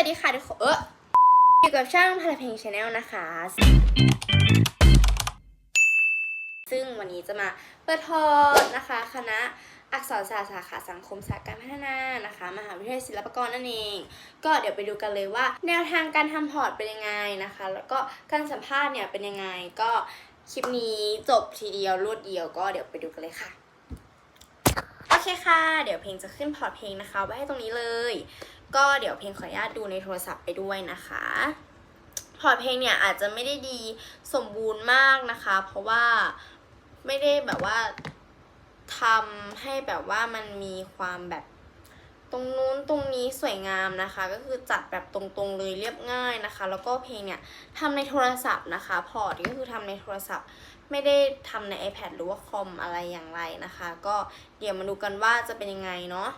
วัสดีค่ะทุกคนเอออยู่กับช่างพลเพลงชาแนลนะคะ ซึ่งวันนี้จะมาเปิดพอร์ตนะคะ คณะอักษรศาสตร์สาขาสังคมศาสตร์การพัฒนานะคะ มหาวิทยาลัยศิลปากรนั่นเอง ก็เดี๋ยวไปดูกันเลยว่า แนวทางการทำพอร์ตเป็นยังไงนะคะ แล้วก็การสัมภาษณ์เนี่ยเป็นยังไงก็คลิปนี้จบทีเดียวรวดเดียวก็เดี๋ยวไปดูกันเลยค่ะ โอเคค่ะ เดี๋ยวเพลงจะขึ้นพอร์ตเพลงนะคะ ไว้ให้ตรงนี้เลย ก็เดี๋ยวเพลงขออนุญาตดูในโทรศัพท์ไปด้วยนะคะพอร์ตเพลงเนี่ยอาจจะไม่ได้ดีสมบูรณ์มากนะคะ เพราะว่าไม่ได้แบบว่าทำให้แบบว่ามันมีความแบบตรงนู้นตรงนี้สวยงามนะคะ ก็คือจัดแบบตรงๆเลยเรียบง่ายนะคะ แล้วก็เพลงเนี่ยทำในโทรศัพท์นะคะ พอร์ตก็คือทำในโทรศัพท์ ไม่ได้ทำใน iPad หรือว่าคอมอะไรอย่างไรนะคะ ก็เดี๋ยวมาดูกันว่าจะเป็นยังไงเนาะ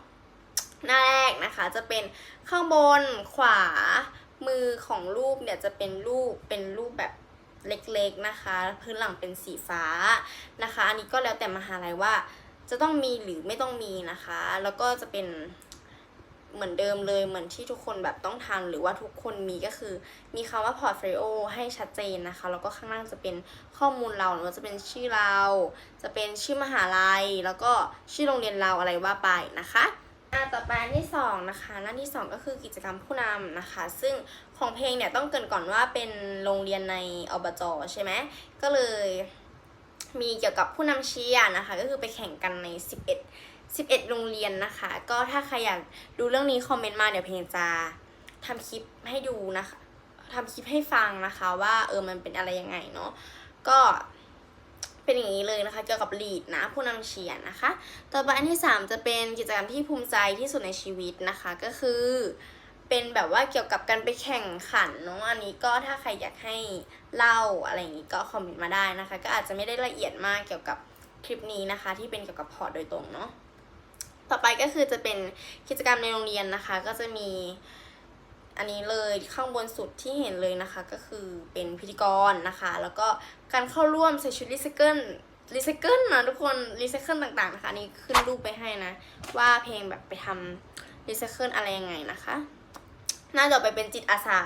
หน้าแรกนะคะจะเป็นข้างบนขวามือของรูปเนี่ยจะเป็นรูปเป็นรูปแบบเล็กๆนะคะ พื้นหลังเป็นสีฟ้านะคะ อันนี้ก็แล้วแต่มหาลัยว่าจะต้องมีหรือไม่ต้องมีนะคะ แล้วก็จะเป็นเหมือนเดิมเลยเหมือนที่ทุกคนแบบต้องทำหรือว่าทุกคนมีก็คือ มีคำว่า portfolio ให้ชัดเจนนะคะ แล้วก็ข้างล่างจะเป็นข้อมูลเราหรือว่าจะเป็นชื่อเรา จะเป็นชื่อมหาลัย แล้วก็ชื่อโรงเรียนเราอะไรว่าไปนะคะ อ่าต่อไปนที่สองนะคะหน้าที่สองก็คือกิจกรรมผู้นำนะคะ ซึ่งของเพลงเนี่ยต้องเกินก่อนว่าเป็นโรงเรียนในอบจใช่ไหมก็เลยมีเกี่ยวกับผู้นำเชียร์นะคะ ก็คือไปแข่งกันใน 11 11 โรงเรียนนะคะ ก็ถ้าใครอยากดูเรื่องนี้คอมเมนต์มาเดี๋ยวเพลงจะทำคลิปให้ดูนะคะทำคลิปให้ฟังนะคะว่าเออมันเป็นอะไรยังไงเนาะก็ เป็นอย่างนี้เลยนะคะเกี่ยวกับลีดนะผู้นำเชียร์นะคะ ต่อไปอันที่ 3 จะเป็นกิจกรรมที่ภูมิใจที่สุดในชีวิตนะคะก็คือเป็นแบบว่าเกี่ยวกับการไปแข่งขันเนาะอันนี้ก็ถ้าใครอยากให้เล่าอะไรอย่างนี้ก็คอมเมนต์มาได้นะคะ ก็อาจจะไม่ได้ละเอียดมากเกี่ยวกับคลิปนี้นะคะ ที่เป็นเกี่ยวกับพอร์ตโดยตรงเนาะต่อไปก็คือจะเป็นกิจกรรมในโรงเรียนนะคะ ก็จะมี อันนี้เลยข้างบนสุดที่เห็นเลยนะคะก็คือเป็นพิธีกรนะคะ แล้วก็การเข้าร่วมใส่ชุดรีไซเคิลรีไซเคิลนะทุกคนรีไซเคิลต่างๆนะคะอันนี้ขึ้นรูปไปให้นะ ว่าเพลงแบบไปทำรีไซเคิลอะไรยังไงนะคะหน้าต่อไปเป็นจิตอาสา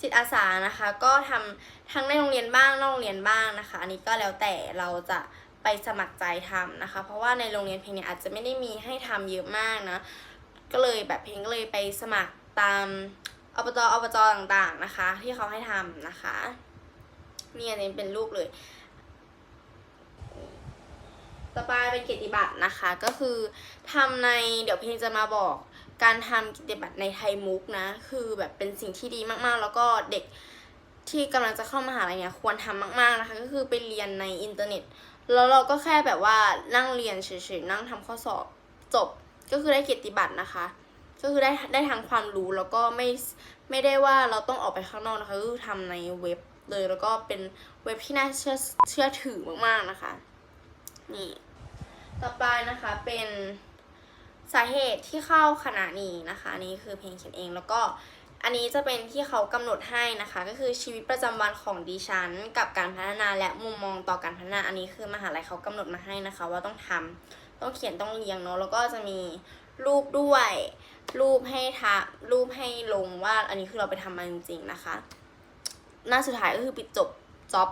จิตอาสานะคะ ก็ทำทั้งในโรงเรียนบ้างนอกโรงเรียนบ้างนะคะ อันนี้ก็แล้วแต่เราจะไปสมัครใจทำนะคะ เพราะว่าในโรงเรียนเพลงเนี่ยอาจจะไม่ได้มีให้ทำเยอะมากนะก็เลยแบบเพลงก็เลยไปสมัคร ตามอบจอบจต่างๆนะคะ ที่เขาให้ทำนะคะนี่อันนี้เป็นรูปเลย ต่อไปเป็นกิจบัตรนะคะ ก็คือทำในเดี๋ยวเพลงจะมาบอกการทำกิจบัตรในไทยมุกนะ คือแบบเป็นสิ่งที่ดีมากๆ แล้วก็เด็กที่กำลังจะเข้ามหาลัยเนี่ยควรทำมากๆนะคะ ก็คือไปเรียนในอินเทอร์เน็ต แล้วเราก็แค่แบบว่านั่งเรียนเฉยๆนั่งทำข้อสอบจบก็คือได้เกียรติบัตรนะคะ ก็คือได้ได้ทั้งความรู้แล้วก็ไม่ไม่ได้ว่าเราต้องออกไปข้างนอกนะคะก็คือทำในเว็บเลยแล้วก็เป็นเว็บที่น่าเชื่อเชื่อถือมากๆนะคะ นี่ต่อไปนะคะเป็นสาเหตุที่เข้าคณะนี้นะคะนนี้คือเพลงเขียนเองแล้วก็อันนี้จะเป็นที่เขากำหนดให้นะคะ ก็คือชีวิตประจำวันของดิฉัน กับการพัฒนาและมุมมองต่อการพัฒนาอันนี้คือมหาลัยเขากำหนดมาให้นะคะ ว่าต้องทำต้องเขียนต้องเรียงเนาะแล้วก็จะมีรูปด้วย รูปให้ทารูปให้ลงว่าอันนี้คือเราไปทำมาจริงๆนะคะ หน้าสุดท้ายก็คือปิดจบจ็อบ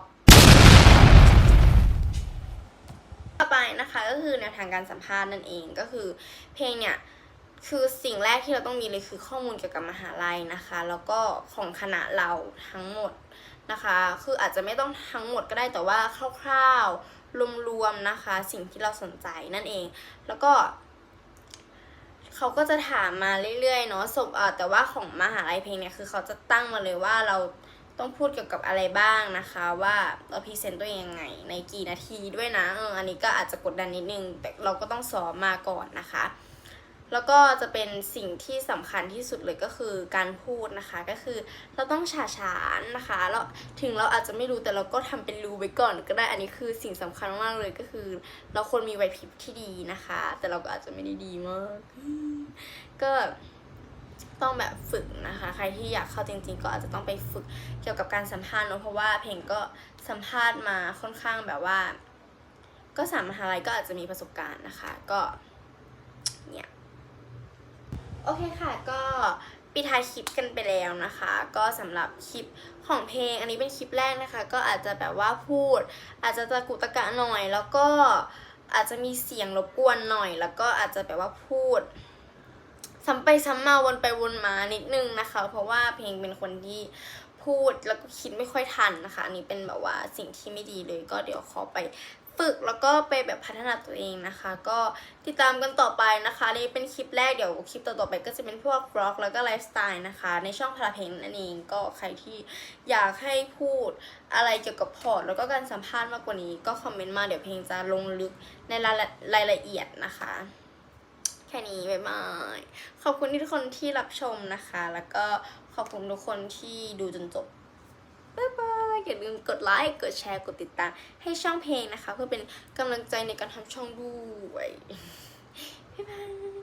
ต่อไปนะคะก็คือแนวทางการสัมภาษณ์นั่นเองก็คือเพลงเนี่ยคือสิ่งแรกที่เราต้องมีเลยคือข้อมูลเกี่ยวกับมหาลัยนะคะ แล้วก็ของคณะเราทั้งหมดนะคะ คืออาจจะไม่ต้องทั้งหมดก็ได้แต่ว่าคร่าวๆรวมๆนะคะ สิ่งที่เราสนใจนั่นเอง แล้วก็ เขาก็จะถามมาเรื่อยๆเนาะสบเออแต่ว่าของมหาลัยเพลงเนี่ยคือเขาจะตั้งมาเลยว่าเราต้องพูดเกี่ยวกับอะไรบ้างนะคะ ว่าเราพรีเซนต์ตัวเองยังไง ในกี่นาทีด้วยนะเอออันนี้ก็อาจจะกดดันนิดนึง แต่เราก็ต้องซ้อมมาก่อนนะคะ แล้วก็จะเป็นสิ่งที่สำคัญที่สุดเลยก็คือการพูดนะคะ ก็คือเราต้องฉาฉานนะคะแล้วถึงเราอาจจะไม่รู้แต่เราก็ทำเป็นรู้ไว้ก่อน ก็ได้อันนี้คือสิ่งสำคัญมากเลยก็คือ เราควรมีไหวพริบที่ดีนะคะ แต่เราก็อาจจะไม่ได้ดีมาก ก็ต้องแบบฝึกนะคะ ใครที่อยากเข้าจริง ๆ ก็อาจจะต้องไปฝึกเกี่ยวกับการสัมภาษณ์เนอะเพราะว่าเพลงก็สัมภาษณ์มาค่อนข้างแบบว่า ก็สามมหาลัยก็อาจจะมีประสบการณ์นะคะ ก็เนี่ย โอเคค่ะก็ปิดท้ายคลิปกันไปแล้วนะคะ ก็สำหรับคลิปของเพลง อันนี้เป็นคลิปแรกนะคะ ก็อาจจะแบบว่าพูด อาจจะตะกุตะกะหน่อย แล้วก็อาจจะมีเสียงรบกวนหน่อย แล้วก็อาจจะแบบว่าพูดซ้ำไปซ้ำมาวนไปวนมานิดนึงนะคะ เพราะว่าเพลงเป็นคนที่พูดแล้วก็คิดไม่ค่อยทันนะคะ อันนี้เป็นแบบว่าสิ่งที่ไม่ดีเลยก็เดี๋ยวขอไป ฝึกแล้วก็ไปแบบพัฒนาตัวเองนะคะ ก็ติดตามกันต่อไปนะคะนี่เป็นคลิปแรกเดี๋ยวคลิปต่อๆไปก็จะเป็นพวกบล็อกแล้วก็ไลฟ์สไตล์นะคะ ในช่องพลาเพลงนั่นเองก็ใครที่อยากให้พูดอะไรเกี่ยวกับพอร์ตแล้วก็การสัมภาษณ์มากกว่านี้ก็คอมเมนต์มาเดี๋ยวเพลงจะลงลึกในรายละรายละเอียดนะคะ แค่นี้บ๊ายบายขอบคุณที่ทุกคนที่รับชมนะคะ แล้วก็ขอบคุณทุกคนที่ดูจนจบ อย่าลืมกดไลค์กดแชร์กดติดตาม ให้ช่องเพลงนะคะ เพื่อเป็นกำลังใจในการทำช่องด้วยบ๊ายบาย